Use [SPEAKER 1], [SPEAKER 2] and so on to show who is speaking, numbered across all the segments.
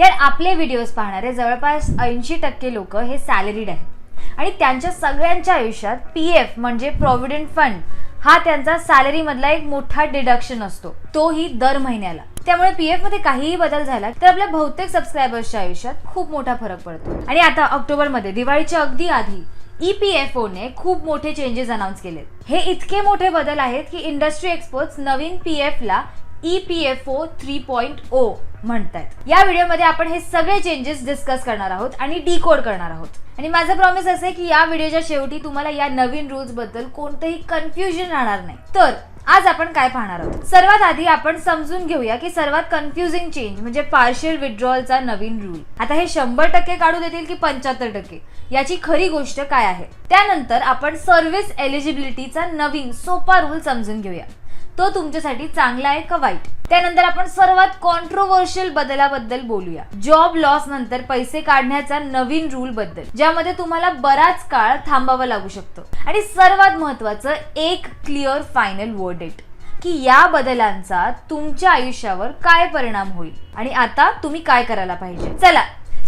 [SPEAKER 1] यार आपले व्हिडिओज पाहणारे जवळपास ऐंशी टक्के लोक हे सॅलरीड आहेत. आणि त्यांच्या सगळ्यांच्या आयुष्यात पी एफ म्हणजे प्रॉव्हिडंट फंड हा त्यांचा सॅलरीमधला एक मोठा डिडक्शन असतो. तोही दर महिन्याला. त्यामुळे पी एफमध्ये काहीही बदल झाला तर आपल्या बहुतेक सबस्क्रायबर्सच्या आयुष्यात खूप मोठा फरक पडतो. आणि आता ऑक्टोबरमध्ये दिवाळीच्या अगदी आधी ई पी एफ ओने खूप मोठे चेंजेस अनाऊन्स केले हे इतके मोठे बदल आहेत की इंडस्ट्री एक्सपोर्ट्स नवीन P E P F EPFO three point O म्हणतात या व्हिडिओमध्ये आपण हे सगळे चेंजेस डिस्कस करणार आहोत आणि डिकोड करणार आहोत. आणि माझं प्रॉमिस असं आहे की या व्हिडिओच्या शेवटी तुम्हाला या नवीन रूल्सबद्दल कोणतंही कन्फ्युजन राहणार नाही. तर आज आपण काय पाहणार आहोत? सर्वात आधी आपण समजून घेऊया की सर्वात कन्फ्युजिंग चेंज म्हणजे पार्शियल विड्रॉलचा नवीन रूल आता हे शंभर टक्के काढू देतील की पंच्याहत्तर टक्के? याची खरी गोष्ट काय आहे? त्यानंतर आपण सर्व्हिस एलिजिबिलिटीचा नवीन सोपा रूल समजून घेऊया. तो तुमच्यासाठी चांगला आहे का वाईट? त्यानंतर आपण सर्वात कॉन्ट्रोवर्शियल बदलाबद्दल बोलूया. जॉब लॉस नंतर पैसे काढण्याचा नवीन रूल बद्दल ज्यामध्ये तुम्हाला बराच काळ थांबावा लागू शकतो. आणि सर्वात महत्वाचं एक क्लिअर फायनल वर्ड की या बदलांचा तुमच्या आयुष्यावर काय परिणाम होईल? आणि आता तुम्ही काय करायला पाहिजे? चला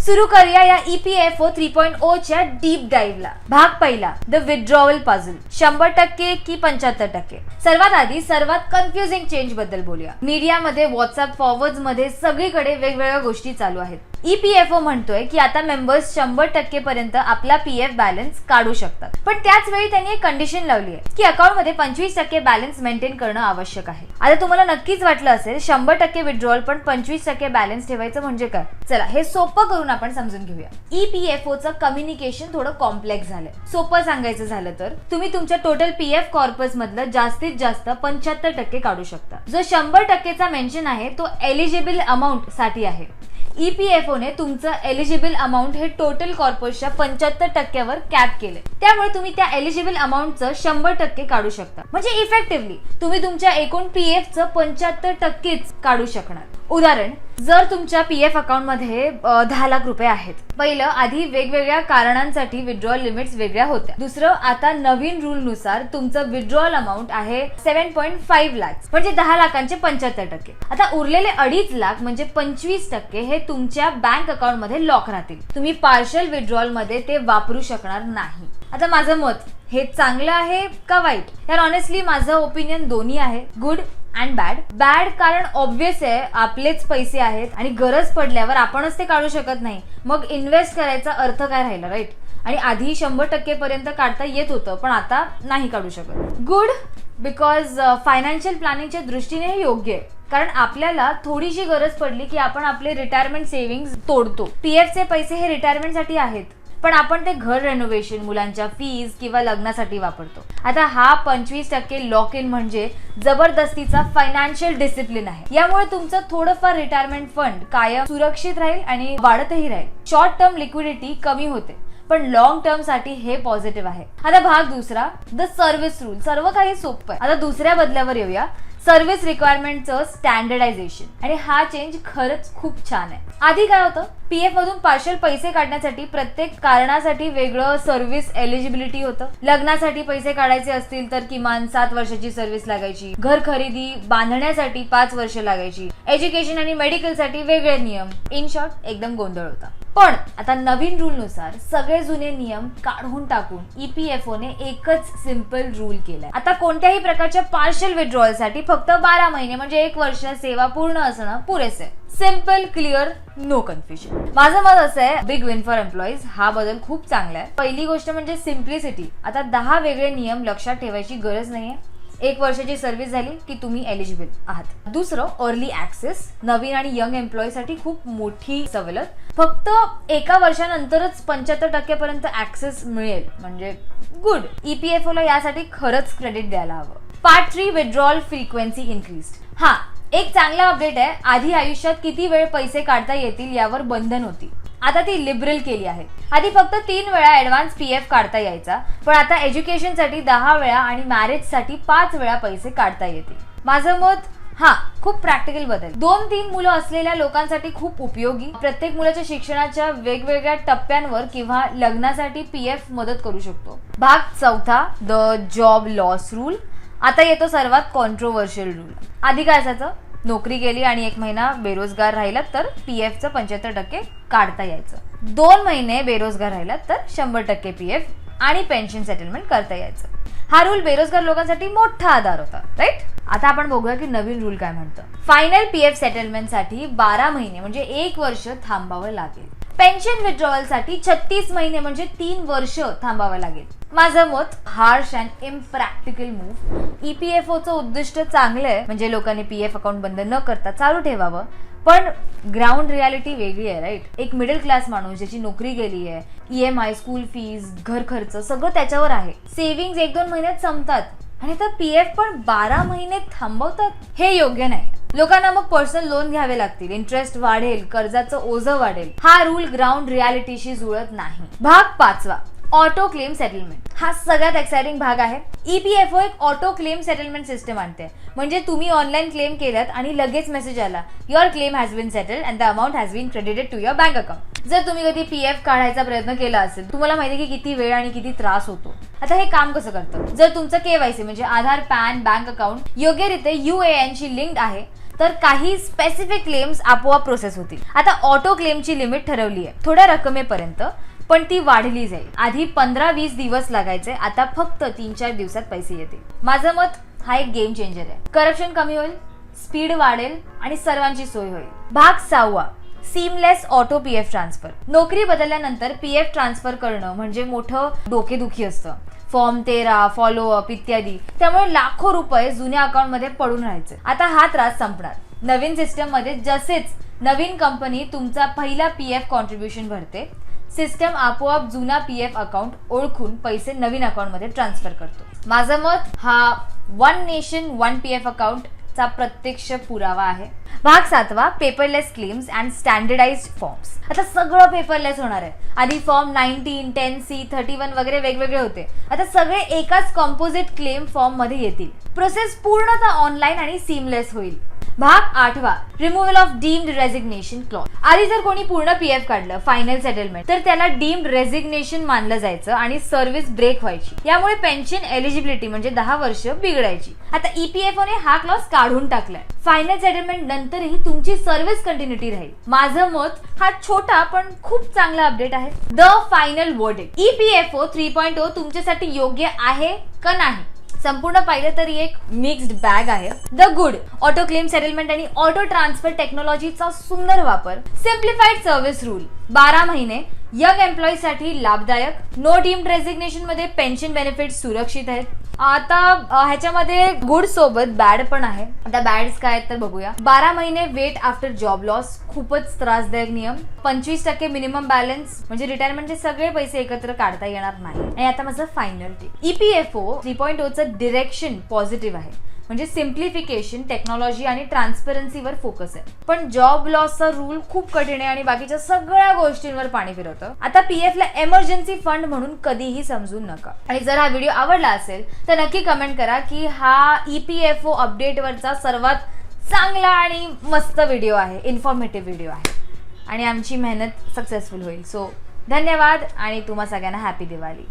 [SPEAKER 1] सुरू करूया या ईपीएफओ थ्री पॉईंट ओ च्या डीप डाईव्हला भाग पहिला द विड्रॉवल पाझल शंभर टक्के की पंच्याहत्तर टक्के? सर्वात आधी सर्वात कन्फ्युजिंग चेंजबद्दल बोलूया. मीडियामध्ये व्हॉट्सअप फॉरवर्डमध्ये सगळीकडे वेगवेगळ्या गोष्टी चालू आहेत. E ईपीएफओ म्हणतोय की आता मेंबर्स शंभर टक्के पर्यंत आपला पी एफ बॅलन्स काढू शकतात. पण त्याच वेळी त्यांनी एक कंडिशन लावली आहे की अकाउंटमध्ये पंचवीस टक्के बॅलन्स मेंटेन करणं आवश्यक आहे. आता तुम्हाला नक्कीच वाटलं असेल शंभर टक्के विड्रॉल पण पंचवीस टक्के बॅलन्स ठेवायचं म्हणजे काय? चला हे सोपं करून आपण समजून घेऊया. E ईपीएफओचं कम्युनिकेशन थोडं कॉम्प्लेक्स झालंय. सोपं सांगायचं झालं तर तुम्ही तुमच्या टोटल पी एफ कॉर्पस मधलं जास्तीत जास्त पंच्याहत्तर टक्के काढू शकता. जो शंभर टक्केचा मेन्शन आहे तो एलिजिबल अमाऊंटसाठी आहे. E ईपीएफओने तुमचं एलिजिबल अमाऊंट हे टोटल कॉर्पोरेटच्या पंच्याहत्तर टक्क्यावर कॅप केले त्यामुळे तुम्ही त्या एलिजिबल अमाऊंटचं शंभर टक्के काढू शकता. म्हणजे इफेक्टिव्हली तुम्ही तुमच्या एकूण पीएफचं पंच्याहत्तर टक्केच काढू शकणार. उदाहरण जर तुमच्या पी एफ अकाउंटमध्ये दहा लाख रुपये आहेत. पहिलं आधी वेगवेगळ्या कारणांसाठी विड्रॉल लिमिट्स वेगळ्या होत्या. दुसरं आता नवीन रूलनुसार तुमचं विड्रॉल अमाऊंट आहे सेव्हन पॉईंट फाईव्ह लाख म्हणजे दहा लाखांचे पंच्याहत्तर टक्के. आता उरलेले अडीच लाख म्हणजे पंचवीस टक्के हे तुमच्या बँक अकाउंटमध्ये लॉक राहतील. तुम्ही पार्शल विड्रॉलमध्ये ते वापरू शकणार नाही. आता माझं मत हे चांगलं आहे का वाईट? यार ऑनेस्टली माझं ओपिनियन दोन्ही आहे. गुड अँड बॅड बॅड कारण ऑब्विस आहे आपलेच पैसे आहेत आणि गरज पडल्यावर आपणच ते काढू शकत नाही. मग इन्व्हेस्ट करायचा अर्थ काय राहिला राईट आणि आधी शंभर टक्के पर्यंत काढता येत होतं पण आता नाही काढू शकत. गुड बिकॉज फायनान्शियल प्लॅनिंगच्या दृष्टीने हे योग्य आहे. कारण आपल्याला थोडीशी गरज पडली की आपण आपले रिटायरमेंट सेव्हिंग तोडतो. पी एफचे पैसे हे रिटायरमेंटसाठी आहेत. पण आपण ते घर रेनोव्हेशन मुलांच्या फीज किंवा लग्नासाठी वापरतो. आता हा पंचवीस टक्के लॉक इन म्हणजे जबरदस्तीचा फायनान्शियल डिसिप्लिन आहे. यामुळे तुमचं थोडंफार रिटायरमेंट फंड कायम सुरक्षित राहील आणि वाढतही राहील. शॉर्ट टर्म लिक्विडिटी कमी होते पण लॉंग टर्मसाठी हे पॉझिटिव्ह आहे. आता भाग दुसरा द सर्व्हिस रूल सर्व काही सोपं आहे. आता दुसऱ्या बदल्यावर येऊया. सर्व्हिस रिक्वायरमेंटचं स्टँडर्डायझेशन आणि हा चेंज खरंच खूप छान आहे. आधी काय होतं? पीएफ मधून पार्शल पैसे काढण्यासाठी प्रत्येक कारणासाठी वेगळं सर्व्हिस एलिजिबिलिटी होतं. लग्नासाठी पैसे काढायचे असतील तर किमान सात वर्षाची सर्व्हिस लागायची. घर खरेदी बांधण्यासाठी पाच वर्ष लागायची. एज्युकेशन आणि मेडिकलसाठी वेगळे नियम. इन शॉर्ट एकदम गोंधळ होता. पण आता नवीन रूल नुसार सगळे जुने नियम काढून टाकून ईपीएफओ ईपीएफओने एकच सिंपल रूल केलाय. आता कोणत्याही प्रकारच्या पार्शल विड्रॉलसाठी फक्त बारा महिने म्हणजे एक वर्ष सेवा पूर्ण असणं पुरेसे सिंपल क्लिअर नो कन्फ्युजन माझं मत असं आहे बिग विन फॉर एम्प्लॉईज हा बदल खूप चांगला आहे. पहिली गोष्ट म्हणजे सिम्प्लिसिटी आता दहा वेगळे नियम लक्षात ठेवायची गरज नाहीये. एक वर्षाची सर्व्हिस झाली की तुम्ही एलिजिबल आहात. दुसरं अर्ली ऍक्सेस नवीन आणि यंग एम्प्लॉईसाठी खूप मोठी सवलत. फक्त एका वर्षानंतरच पंच्याहत्तर टक्क्यापर्यंत ऍक्सेस मिळेल म्हणजे गुड ईपीएफओ ला यासाठी खरंच क्रेडिट द्यायला हवं. Part three withdrawal frequency increase हा एक चांगला अपडेट आहे. आधी आयुष्यात किती वेळ पैसे काढता येतील यावर बंधन होती. आता ती लिबरल केली आहे. आधी फक्त तीन वेळा ऍडव्हान्स पी एफ काढता यायचा. पण आता एज्युकेशनसाठी दहा वेळा आणि मॅरेजसाठी पाच वेळा पैसे काढता येतील. माझं मत हा खूप प्रॅक्टिकल बदल. दोन तीन मुलं असलेल्या लोकांसाठी खूप उपयोगी. प्रत्येक मुलाच्या शिक्षणाच्या वेगवेगळ्या टप्प्यांवर किंवा लग्नासाठी पी एफ मदत करू शकतो. भाग चौथा द जॉब लॉस रूल आता येतो सर्वात कॉन्ट्रोवर्शियल रूल आधी काय असायचं? नोकरी गेली आणि एक महिना बेरोजगार राहिला तर पी एफचं पंच्याहत्तर टक्के काढता यायचं. दोन महिने बेरोजगार राहिलात तर शंभर टक्के पी एफ आणि पेन्शन सेटलमेंट करता यायचं. हा रूल बेरोजगार लोकांसाठी मोठा आधार होता राईट आता आपण बघूया की नवीन रूल काय म्हणतं. फायनल पी एफ सेटलमेंटसाठी बारा महिने म्हणजे एक वर्ष थांबावं लागेल. पेन्शन विड्रॉवलसाठी छत्तीस महिने म्हणजे तीन वर्ष थांबावं लागेल. माझं मत हार्श अँड इम्प्रॅक्टिकल मूव्ह ईपीएफओचं उद्दिष्ट चांगलं आहे म्हणजे लोकांनी पी एफ अकाउंट बंद न करता चालू ठेवावं. पण ग्राउंड रियालिटी वेगळी आहे राईट एक मिडल क्लास माणूस ज्याची नोकरी गेली आहे E M I school fees घर खर्च सगळं त्याच्यावर आहे. सेव्हिंग एक दोन महिन्यात संपतात. आणि तर पी एफ पण बारा महिने थांबवतात. हे योग्य नाही. लोकांना मग पर्सनल लोन घ्यावे लागतील. इंटरेस्ट वाढेल कर्जाचं ओझं वाढेल. हा रूल ग्राउंड रियालिटीशी जुळत नाही. भाग पाचवा ऑटो क्लेम सेटलमेंट. हा सगळ्यात एक्साइटिंग भाग आहे. ईपीएफओ एक ऑटो क्लेम सेटलमेंट सिस्टम आणते. म्हणजे तुम्ही ऑनलाईन क्लेम केलात आणि लगेच मेसेज आला your claim has been settle and the amount has been credited to your bank account जर तुम्ही कधी पी एफ काढायचा प्रयत्न केला असेल तुम्हाला माहिती की किती वेळ आणि किती त्रास होतो. आता हे काम कसं करतं? जर तुमचं केवायसी म्हणजे आधार पॅन बँक अकाउंट योग्यरीत्या यू ए एनशी लिंक्ड आहे तर काही स्पेसिफिक क्लेम्स आपोआप प्रोसेस होतील. आता ऑटो क्लेमची लिमिट ठरवली आहे थोड्या रकमेपर्यंत पण ती वाढली जाईल. आधी पंधरा वीस दिवस लागायचे आता फक्त तीन चार दिवसात पैसे येतील. माझं मत हा एक गेम चेंजर आहे. करप्शन कमी होईल स्पीड वाढेल आणि सर्वांची सोय होईल. भाग सहावा. Seamless auto P F transfer नोकरी बदलल्यानंतर पी एफ ट्रान्सफर करणं म्हणजे मोठं डोकेदुखी असतं. फॉर्म तेरा फॉलोअप इत्यादी. त्यामुळे लाखो रुपये जुन्या अकाउंटमध्ये पडून राहायचे. आता हा त्रास संपणार. नवीन सिस्टममध्ये जसेच नवीन कंपनी तुमचा पहिला पी एफ कॉन्ट्रीब्युशन भरते सिस्टम आपोआप जुना पी एफ अकाउंट ओळखून पैसे नवीन अकाउंटमध्ये ट्रान्सफर करतो. माझं मत हा one nation one P F account चा प्रत्यक्ष पुरावा आहे. भाग सातवा paperless claims and standardise forms आता सगळं पेपरलेस होणार आहे. आधी form nineteen ten C thirty one वगैरे वेगवेगळे होते. आता सगळे एकाच कॉम्पोजिट क्लेम फॉर्ममध्ये येतील. प्रोसेस पूर्णतः ऑनलाईन आणि सीमलेस होईल. भाग आठवा removal of deemed resignation clause आधी जर कोणी पूर्ण पीएफ काढलं फायनल सेटलमेंट तर त्याला डीम्ड रेझिग्नेशन मानलं जायचं आणि सर्व्हिस ब्रेक व्हायची. यामुळे पेन्शन एलिजिबिलिटी म्हणजे दहा वर्ष बिघडायची. आता ईपीएफओ ने हा क्लॉज काढून टाकलाय. फायनान्स सेटलमेंट नंतरही तुमची सर्व्हिस कंटिन्युटी राहील. माझं मत हा छोटा पण खूप चांगला अपडेट आहे. The final word EPFO three point O तुमच्यासाठी योग्य आहे का नाही? संपूर्ण पाहिलं तरी एक मिक्स्ड बॅग आहे. The good auto claim settlement आणि ऑटो ट्रान्सफर टेक्नॉलॉजीचा सुंदर वापर. सिम्प्लिफाईड सर्व्हिस रूल बारा महिने यंग एम्प्लॉई साठी लाभदायक. नो डीम्ड रेझिग्नेशनमध्ये पेन्शन बेनिफिट सुरक्षित आहेत. आता ह्याच्यामध्ये गुड सोबत बॅड पण आहे. आता बॅड्स काय आहेत तर बघूया. बारा महिने वेट आफ्टर जॉब लॉस खूपच त्रासदायक नियम. पंचवीस टक्के मिनिमम बॅलन्स म्हणजे रिटायरमेंटचे सगळे पैसे एकत्र काढता येणार नाही. आणि आता माझं फायनल टी ईपीएफओ थ्री पॉईंट ओचं डिरेक्शन पॉझिटिव्ह आहे. म्हणजे सिम्प्लिफिकेशन टेक्नॉलॉजी आणि ट्रान्सपरन्सीवर फोकस आहे. पण जॉब लॉसचा रूल खूप कठीण आहे आणि बाकीच्या सगळ्या गोष्टींवर पाणी फिरवतं. आता पीएफ ला एमर्जन्सी फंड म्हणून कधीही समजू नका. आणि जर हा व्हिडिओ आवडला असेल तर नक्की कमेंट करा की हा E ईपीएफओ अपडेटवरचा सर्वात चांगला आणि मस्त व्हिडिओ आहे इन्फॉर्मेटिव्ह व्हिडिओ आहे. आणि आमची मेहनत सक्सेसफुल होईल. सो धन्यवाद आणि तुम्हा सगळ्यांना हॅपी दिवाळी.